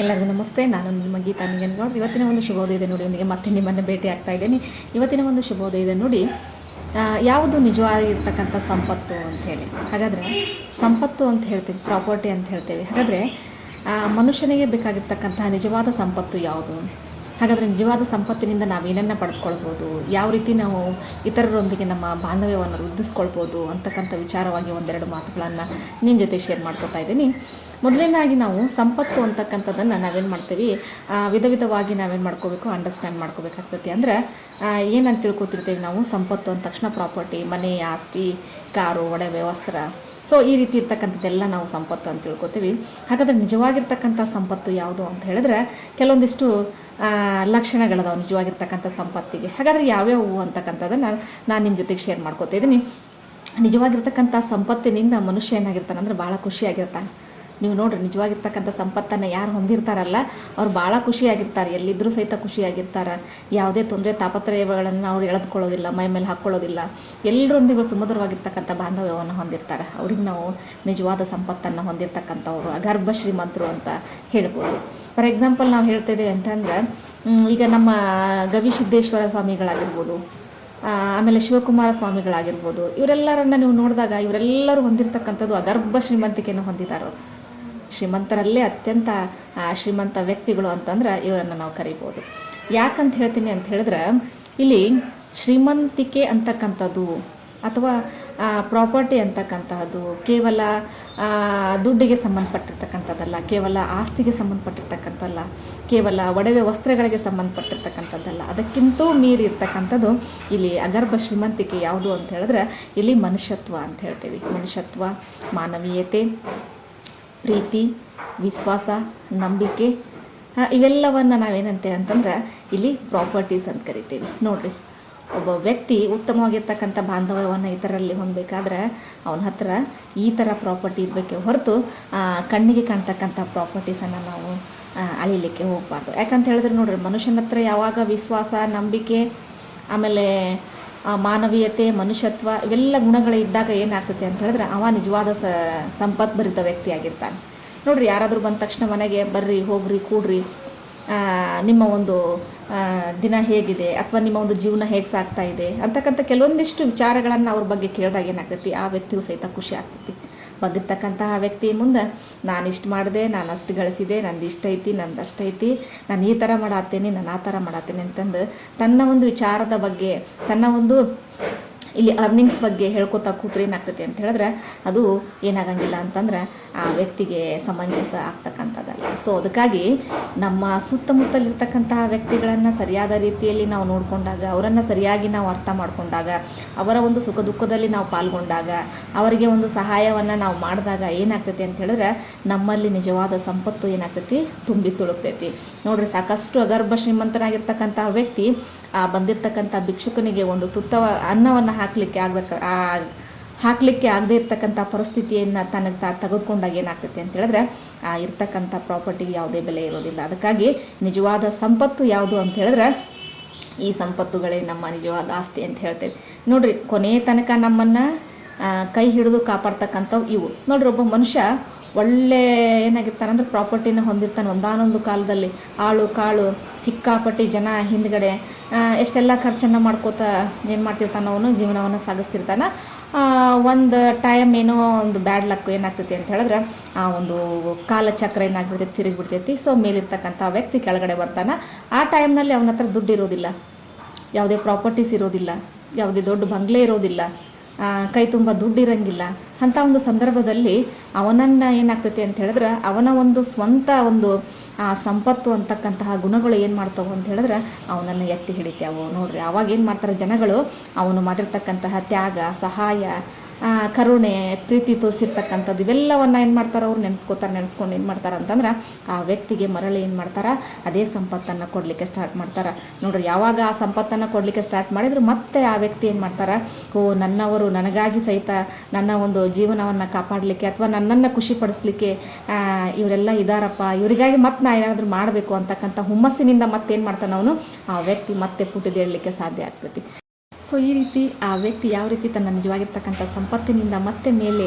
ಎಲ್ಲರಿಗೂ ನಮಸ್ತೆ. ನಾನು ನಿಮ್ಮ ಗೀತಾ ನಿಂಗನಗೌಡ್ ಇವತ್ತಿನ ಒಂದು ಶುಭೋದಯ ಇದೆ ನೋಡಿ, ನಿಮಗೆ ಮತ್ತೆ ನಿಮ್ಮನ್ನು ಭೇಟಿ ಆಗ್ತಾ ಇದ್ದೀನಿ. ಇವತ್ತಿನ ಒಂದು ಶುಭೋದಯ ಇದೆ ನೋಡಿ ಯಾವುದು ನಿಜವಾಗಿರ್ತಕ್ಕಂಥ ಸಂಪತ್ತು ಅಂತ ಹೇಳಿ. ಹಾಗಾದರೆ ಸಂಪತ್ತು ಅಂತ ಹೇಳ್ತೀವಿ, ಪ್ರಾಪರ್ಟಿ ಅಂತ ಹೇಳ್ತೇವೆ. ಹಾಗಾದರೆ ಮನುಷ್ಯನಿಗೆ ಬೇಕಾಗಿರ್ತಕ್ಕಂತಹ ನಿಜವಾದ ಸಂಪತ್ತು ಯಾವುದು? ಹಾಗಾದರೆ ನಿಜವಾದ ಸಂಪತ್ತಿನಿಂದ ನಾವು ನಾವೇನನ್ನು ಪಡೆದುಕೊಳ್ಬೋದು? ಯಾವ ರೀತಿ ನಾವು ಇತರರೊಂದಿಗೆ ನಮ್ಮ ಬಾಂಧವ್ಯವನ್ನು ವೃದ್ಧಿಸ್ಕೊಳ್ಬೋದು ಅಂತಕ್ಕಂಥ ವಿಚಾರವಾಗಿ ಒಂದೆರಡು ಮಾತುಗಳನ್ನು ನಿಮ್ಮ ಜೊತೆ ಶೇರ್ ಮಾಡ್ಕೊತಾ ಇದ್ದೀನಿ. ಮೊದಲನೇದಾಗಿ ನಾವು ಸಂಪತ್ತು ಅಂತಕ್ಕಂಥದ್ದನ್ನು ನಾವೇನು ಮಾಡ್ತೀವಿ ವಿಧ ವಿಧವಾಗಿ ನಾವೇನು ಮಾಡ್ಕೋಬೇಕು ಅಂಡರ್ಸ್ಟ್ಯಾಂಡ್ ಮಾಡ್ಕೋಬೇಕಾಗ್ತೈತಿ ಅಂದರೆ ಏನಂತ ತಿಳ್ಕೊತಿರ್ತೀವಿ ನಾವು ಸಂಪತ್ತು ಅಂದ ತಕ್ಷಣ ಪ್ರಾಪರ್ಟಿ ಮನೆ, ಆಸ್ತಿ, ಕಾರು ಒಡವೆ ವಸ್ತ್ರ. ಸೊ ಈ ರೀತಿ ಇರ್ತಕ್ಕಂಥದ್ದೆಲ್ಲ ನಾವು ಸಂಪತ್ತು ಅಂತ ತಿಳ್ಕೊತೀವಿ. ಹಾಗಾದ್ರೆ ನಿಜವಾಗಿರ್ತಕ್ಕಂಥ ಸಂಪತ್ತು ಯಾವುದು ಅಂತ ಹೇಳಿದ್ರೆ, ಕೆಲವೊಂದಿಷ್ಟು ಲಕ್ಷಣಗಳದಾವೆ ನಿಜವಾಗಿರ್ತಕ್ಕಂಥ ಸಂಪತ್ತಿಗೆ. ಹಾಗಾದ್ರೆ ಯಾವ್ಯಾವು ಅಂತಕ್ಕಂಥದ್ದನ್ನು ನಾನು ನಿಮ್ಮ ಜೊತೆಗೆ ಶೇರ್ ಮಾಡ್ಕೋತಾ ಇದ್ದೀನಿ ನಿಜವಾಗಿರ್ತಕ್ಕಂಥ ಸಂಪತ್ತಿನಿಂದ ಮನುಷ್ಯ ಏನಾಗಿರ್ತಾನೆ ಅಂದ್ರೆ ಭಾಳ ಖುಷಿಯಾಗಿರ್ತಾನೆ ನೀವು ನೋಡ್ರಿ, ನಿಜವಾಗಿರ್ತಕ್ಕಂಥ ಸಂಪತ್ತನ್ನು ಯಾರು ಹೊಂದಿರ್ತಾರಲ್ಲ, ಅವ್ರು ಭಾಳ ಖುಷಿಯಾಗಿರ್ತಾರೆ ಎಲ್ಲಿದ್ದರೂ ಸಹಿತ ಖುಷಿಯಾಗಿರ್ತಾರೆ. ಯಾವುದೇ ತೊಂದರೆ, ತಾಪತ್ರಯಗಳನ್ನು ಅವ್ರು ಎಳೆದುಕೊಳ್ಳೋದಿಲ್ಲ, ಮೈ ಮೇಲೆ ಹಾಕ್ಕೊಳ್ಳೋದಿಲ್ಲ. ಎಲ್ಲರೊಂದಿಗೂ ಸುಮಧುರವಾಗಿರ್ತಕ್ಕಂಥ ಬಾಂಧವ್ಯವನ್ನು ಹೊಂದಿರ್ತಾರೆ. ಅವ್ರಿಗೆ ನಾವು ನಿಜವಾದ ಸಂಪತ್ತನ್ನು ಹೊಂದಿರತಕ್ಕಂಥವ್ರು, ಅಗರ್ಭ ಶ್ರೀಮಂತರು ಅಂತ ಹೇಳ್ಬೋದು. ಫಾರ್ ಎಕ್ಸಾಂಪಲ್ ನಾವು ಹೇಳ್ತಿದ್ದೇವೆ ಅಂತಂದ್ರೆ ಈಗ ನಮ್ಮ ಗವಿಸಿದ್ದೇಶ್ವರ ಸ್ವಾಮಿಗಳಾಗಿರ್ಬೋದು ಆಮೇಲೆ ಶಿವಕುಮಾರ ಸ್ವಾಮಿಗಳಾಗಿರ್ಬೋದು, ಇವರೆಲ್ಲರನ್ನ ನೀವು ನೋಡಿದಾಗ ಇವರೆಲ್ಲರೂ ಹೊಂದಿರತಕ್ಕಂಥದ್ದು ಅಗರ್ಭ ಶ್ರೀಮಂತಿಕೆಯನ್ನು ಹೊಂದಿದ್ದಾರೆ ಶ್ರೀಮಂತರಲ್ಲೇ ಅತ್ಯಂತ ಶ್ರೀಮಂತ ವ್ಯಕ್ತಿಗಳು ಅಂತಂದ್ರೆ ಇವರನ್ನು ನಾವು ಕರಿಬೋದು. ಯಾಕಂತ ಹೇಳ್ತೀನಿ ಅಂತ ಹೇಳಿದ್ರೆ, ಇಲ್ಲಿ ಶ್ರೀಮಂತಿಕೆ ಅಂತಕ್ಕಂಥದ್ದು ಅಥವಾ ಪ್ರಾಪರ್ಟಿ ಅಂತಕ್ಕಂತಹದ್ದು, ಕೇವಲ ದುಡ್ಡಿಗೆ ಸಂಬಂಧಪಟ್ಟಿರ್ತಕ್ಕಂಥದ್ದಲ್ಲ, ಕೇವಲ ಆಸ್ತಿಗೆ ಸಂಬಂಧಪಟ್ಟಿರ್ತಕ್ಕಂಥಲ್ಲ ಕೇವಲ ಒಡವೆ ವಸ್ತ್ರಗಳಿಗೆ ಸಂಬಂಧಪಟ್ಟಿರ್ತಕ್ಕಂಥದ್ದಲ್ಲ, ಅದಕ್ಕಿಂತೂ ಮೀರಿ ಇರ್ತಕ್ಕಂಥದ್ದು ಇಲ್ಲಿ ಅಗರ್ಭ ಶ್ರೀಮಂತಿಕೆ ಯಾವುದು ಅಂತ ಹೇಳಿದ್ರೆ, ಇಲ್ಲಿ ಮನುಷ್ಯತ್ವ ಅಂತ ಹೇಳ್ತೀವಿ. ಮನುಷ್ಯತ್ವ, ಮಾನವೀಯತೆ ಪ್ರೀತಿ, ವಿಶ್ವಾಸ, ನಂಬಿಕೆ ಇವೆಲ್ಲವನ್ನು ನಾವೇನಂತೆ ಅಂತಂದ್ರೆ ಇಲ್ಲಿ ಪ್ರಾಪರ್ಟೀಸ್ ಅಂತ ಕರಿತೀವಿ. ನೋಡ್ರಿ, ಒಬ್ಬ ವ್ಯಕ್ತಿ ಉತ್ತಮವಾಗಿರ್ತಕ್ಕಂಥ ಬಾಂಧವ್ಯವನ್ನು ಇತರರಲ್ಲಿ ಹೊಂದಬೇಕಾದ್ರೆ ಅವನ ಹತ್ರ ಈ ಥರ ಪ್ರಾಪರ್ಟಿ ಇರಬೇಕೆ ಹೊರತು ಕಣ್ಣಿಗೆ ಕಾಣ್ತಕ್ಕಂಥ ಪ್ರಾಪರ್ಟೀಸನ್ನು ನಾವು ಅಳಿಲಿಕ್ಕೆ ಹೋಗಬಾರ್ದು. ಯಾಕಂತ ಹೇಳಿದ್ರೆ ನೋಡ್ರಿ, ಮನುಷ್ಯನ ಹತ್ರ ಯಾವಾಗ ವಿಶ್ವಾಸ, ನಂಬಿಕೆ, ಆಮೇಲೆ ಮಾನವೀಯತೆ, ಮನುಷ್ಯತ್ವ ಇವೆಲ್ಲ ಗುಣಗಳು ಇದ್ದಾಗ ಏನಾಗ್ತದೆ ಅಂತ ಹೇಳಿದ್ರೆ ಅವ ನಿಜವಾದ ಸ ಸಂಪತ್ಭರಿತ ವ್ಯಕ್ತಿ ಆಗಿರ್ತಾನೆ ನೋಡ್ರಿ, ಯಾರಾದರೂ ಬಂದ ತಕ್ಷಣ ಮನೆಗೆ ಬರ್ರಿ, ಹೋಗ್ರಿ, ಕೂಡ್ರಿ ನಿಮ್ಮ ಒಂದು ದಿನ ಹೇಗಿದೆ ಅಥವಾ ನಿಮ್ಮ ಒಂದು ಜೀವನ ಹೇಗೆ ಸಾಗ್ತಾ ಇದೆ ಅಂತಕ್ಕಂಥ ಕೆಲವೊಂದಿಷ್ಟು ವಿಚಾರಗಳನ್ನು ಅವ್ರ ಬಗ್ಗೆ ಕೇಳಿದಾಗ ಏನಾಗ್ತೈತಿ, ಆ ವ್ಯಕ್ತಿಯು ಸಹಿತ ಖುಷಿ ಆಗ್ತೈತಿ. ಬಂದಿರ್ತಕ್ಕಂತಹ ವ್ಯಕ್ತಿ ಮುಂದೆ, ನಾನು ಇಷ್ಟು ಮಾಡಿದೆ, ನಾನು ಅಷ್ಟು ಗಳಿಸಿದೆ, ನಂದು ಇಷ್ಟ ಐತಿ, ನಂದು ಅಷ್ಟೈತಿ ನಾನು ಈ ಥರ ಮಾಡಾತ್ತೇನೆ, ನಾನು ಆ ಥರ ಮಾಡಾತ್ತೇನೆ ಅಂತಂದು ತನ್ನ ಒಂದು ವಿಚಾರದ ಬಗ್ಗೆ, ತನ್ನ ಒಂದು ಇಲ್ಲಿ ಅರ್ನಿಂಗ್ಸ್ ಬಗ್ಗೆ ಹೇಳ್ಕೊತಾ ಕೂತ್ರೆ ಏನಾಗ್ತೈತಿ ಅಂತ ಹೇಳಿದ್ರೆ, ಅದು ಏನಾಗಂಗಿಲ್ಲ ಅಂತಂದ್ರೆ ಆ ವ್ಯಕ್ತಿಗೆ ಸಮಂಜಸ ಆಗ್ತಕ್ಕಂಥದ್ದಲ್ಲ. ಸೊ ಅದಕ್ಕಾಗಿ ನಮ್ಮ ಸುತ್ತಮುತ್ತಲಿರ್ತಕ್ಕಂತಹ ವ್ಯಕ್ತಿಗಳನ್ನು ಸರಿಯಾದ ರೀತಿಯಲ್ಲಿ ನಾವು ನೋಡಿಕೊಂಡಾಗ, ಅವರನ್ನು ಸರಿಯಾಗಿ ನಾವು ಅರ್ಥ ಮಾಡಿಕೊಂಡಾಗ, ಅವರ ಒಂದು ಸುಖ ದುಃಖದಲ್ಲಿ ನಾವು ಪಾಲ್ಗೊಂಡಾಗ, ಅವರಿಗೆ ಒಂದು ಸಹಾಯವನ್ನು ನಾವು ಮಾಡಿದಾಗ ಏನಾಗ್ತೈತಿ ಅಂತ ಹೇಳಿದ್ರೆ, ನಮ್ಮಲ್ಲಿ ನಿಜವಾದ ಸಂಪತ್ತು ಏನಾಗ್ತೈತಿ? ತುಂಬಿ ತುಳುಕ್ತೈತಿ. ನೋಡ್ರಿ, ಸಾಕಷ್ಟು ಅಗರ್ಭ ಶ್ರೀಮಂತನಾಗಿರ್ತಕ್ಕಂತಹ ವ್ಯಕ್ತಿ, ಆ ಬಂದಿರ್ತಕ್ಕಂಥ ಭಿಕ್ಷುಕನಿಗೆ ಒಂದು ತುತ್ತ ಅನ್ನವನ್ನು ಹಾಕಲಿಕ್ಕೆ ಆಗ್ಬೇಕು ಆ, ಹಾಕಲಿಕ್ಕೆ ಆಗದೇ ಇರ್ತಕ್ಕಂಥ ಪರಿಸ್ಥಿತಿಯನ್ನು ತನಗೆ ತಾ, ತೆಗೆದುಕೊಂಡಾಗ ಏನಾಗ್ತೈತಿ ಅಂತ ಹೇಳಿದ್ರೆ, ಆ, ಇರ್ತಕ್ಕಂಥ ಪ್ರಾಪರ್ಟಿಗೆ ಯಾವುದೇ ಬೆಲೆ ಇರೋದಿಲ್ಲ. ಅದಕ್ಕಾಗಿ ನಿಜವಾದ ಸಂಪತ್ತು ಯಾವುದು ಅಂತ ಹೇಳಿದ್ರೆ, ಈ ಸಂಪತ್ತುಗಳೇ ನಮ್ಮ ನಿಜವಾದ ಆಸ್ತಿ ಅಂತ ಹೇಳ್ತೇವೆ. ನೋಡ್ರಿ, ಕೊನೆ ತನಕ ನಮ್ಮನ್ನು ಕೈ ಹಿಡಿದು ಕಾಪಾಡ್ತಕ್ಕಂಥವು ಇವು. ನೋಡ್ರಿ, ಒಬ್ಬ ಮನುಷ್ಯ ಒಳ್ಳೆ ಏನಾಗಿರ್ತಾನೆ ಅಂದ್ರೆ ಪ್ರಾಪರ್ಟಿನ ಹೊಂದಿರ್ತಾನೆ. ಒಂದಾನೊಂದು ಕಾಲದಲ್ಲಿ ಆಳು, ಕಾಳು, ಸಿಕ್ಕಾಪಟ್ಟಿ ಜನ ಹಿಂದ್ಗಡೆ ಎಷ್ಟೆಲ್ಲ ಖರ್ಚನ್ನು ಮಾಡ್ಕೋತ ಏನು ಮಾಡ್ತಿರ್ತಾನೆ ಅವನು ಜೀವನವನ್ನು ಸಾಗಿಸ್ತಿರ್ತಾನೆ. ಒಂದು ಟೈಮ್ ಏನೋ ಒಂದು ಬ್ಯಾಡ್ ಲಕ್ ಏನಾಗ್ತೈತಿ ಅಂತ ಹೇಳಿದ್ರೆ ಆ ಒಂದು ಕಾಲಚಕ್ರ ಏನಾಗ್ಬಿಡ್ತೈತಿ, ತಿರುಗಿಬಿಡ್ತೈತಿ. ಸೊ ಮೇಲಿರ್ತಕ್ಕಂಥ ವ್ಯಕ್ತಿ ಕೆಳಗಡೆ ಬರ್ತಾನೆ. ಆ ಟೈಮ್ನಲ್ಲಿ ಅವನ ಹತ್ರ ದುಡ್ಡು ಇರೋದಿಲ್ಲ ಯಾವುದೇ ಪ್ರಾಪರ್ಟೀಸ್ ಇರೋದಿಲ್ಲ. ಯಾವುದೇ ದೊಡ್ಡ ಬಂಗ್ಲೆ ಇರೋದಿಲ್ಲ. ಕೈ ತುಂಬ ದುಡ್ಡಿರಂಗಿಲ್ಲ. ಅಂಥ ಒಂದು ಸಂದರ್ಭದಲ್ಲಿ ಅವನನ್ನು ಏನಾಗ್ತೈತಿ ಅಂತ ಹೇಳಿದ್ರೆ, ಅವನ ಒಂದು ಸ್ವಂತ ಒಂದು, ಆ, ಸಂಪತ್ತು ಅಂತಕ್ಕಂತಹ ಗುಣಗಳು ಏನು ಮಾಡ್ತಾವೆ ಅಂತ ಹೇಳಿದ್ರೆ, ಅವನನ್ನು ಎತ್ತಿ ಹಿಡಿತಾವು. ನೋಡ್ರಿ, ಅವಾಗ ಏನು ಮಾಡ್ತಾರೆ ಜನಗಳು, ಅವನು ಮಾಡಿರ್ತಕ್ಕಂತಹ ತ್ಯಾಗ, ಸಹಾಯ ಕರುಣೆ, ಪ್ರೀತಿ ತೋರಿಸಿರ್ತಕ್ಕಂಥದ್ದು ಇವೆಲ್ಲವನ್ನು ಏನು ಮಾಡ್ತಾರೆ ಅವ್ರು? ನೆನೆಸ್ಕೋತಾರೆ, ನೆನೆಸ್ಕೊಂಡು ಏನು ಮಾಡ್ತಾರೆ ಅಂತಂದ್ರೆ ಆ ವ್ಯಕ್ತಿಗೆ ಮರಳಿ ಏನು ಮಾಡ್ತಾರೆ? ಅದೇ ಸಂಪತ್ತನ್ನು ಕೊಡಲಿಕ್ಕೆ ಸ್ಟಾರ್ಟ್ ಮಾಡ್ತಾರೆ. ನೋಡ್ರಿ, ಯಾವಾಗ ಆ ಸಂಪತ್ತನ್ನು ಕೊಡಲಿಕ್ಕೆ ಸ್ಟಾರ್ಟ್ ಮಾಡಿದ್ರು ಮತ್ತೆ ಆ ವ್ಯಕ್ತಿ ಏನು ಮಾಡ್ತಾರೆ? ಓ, ನನ್ನವರು ನನಗಾಗಿ ಸಹಿತ ನನ್ನ ಒಂದು ಜೀವನವನ್ನು ಕಾಪಾಡಲಿಕ್ಕೆ ಅಥವಾ ನನ್ನನ್ನು ಖುಷಿಪಡಿಸ್ಲಿಕ್ಕೆ ಇವರೆಲ್ಲ ಇದಾರಪ್ಪ, ಇವರಿಗಾಗಿ ಮತ್ತೆ ನಾ ಏನಾದರೂ ಮಾಡಬೇಕು ಅಂತಕ್ಕಂಥ ಹುಮ್ಮಸ್ಸಿನಿಂದ ಮತ್ತೇನು ಮಾಡ್ತಾನೆ ಅವನು? ಆ ವ್ಯಕ್ತಿ ಮತ್ತೆ ಪುಟಿದೇಳಲಿಕ್ಕೆ ಸಾಧ್ಯ ಆಗ್ತೈತಿ. ಸೊ ಈ ರೀತಿ ಆ ವ್ಯಕ್ತಿ ಯಾವ ರೀತಿ ತನ್ನ ನಿಜವಾಗಿರ್ತಕ್ಕಂಥ ಸಂಪತ್ತಿನಿಂದ ಮತ್ತೆ ಮೇಲೆ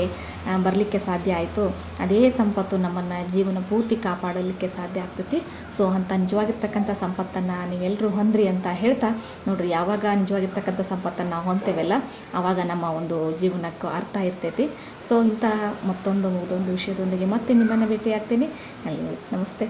ಬರಲಿಕ್ಕೆ ಸಾಧ್ಯ ಆಯಿತು, ಅದೇ ಸಂಪತ್ತು ನಮ್ಮನ್ನು ಜೀವನ ಪೂರ್ತಿ ಕಾಪಾಡಲಿಕ್ಕೆ ಸಾಧ್ಯ ಆಗ್ತೈತಿ. ಸೊ ಅಂಥ ನಿಜವಾಗಿರ್ತಕ್ಕಂಥ ಸಂಪತ್ತನ್ನು ನೀವೆಲ್ಲರೂ ಹೊಂದ್ರಿ ಅಂತ ಹೇಳ್ತಾ, ನೋಡ್ರಿ ಯಾವಾಗ ನಿಜವಾಗಿರ್ತಕ್ಕಂಥ ಸಂಪತ್ತನ್ನು ನಾವು ಹೊಂತೇವಲ್ಲ ಆವಾಗ ನಮ್ಮ ಒಂದು ಜೀವನಕ್ಕೂ ಅರ್ಥ ಇರ್ತೈತಿ. ಸೊ ಇಂತಹ ಮತ್ತೊಂದು ಮತ್ತೊಂದು ವಿಷಯದೊಂದಿಗೆ ಮತ್ತೆ ನಿಮ್ಮನ್ನು ಭೇಟಿ ಆಗ್ತೀನಿ ನಮಸ್ತೆ.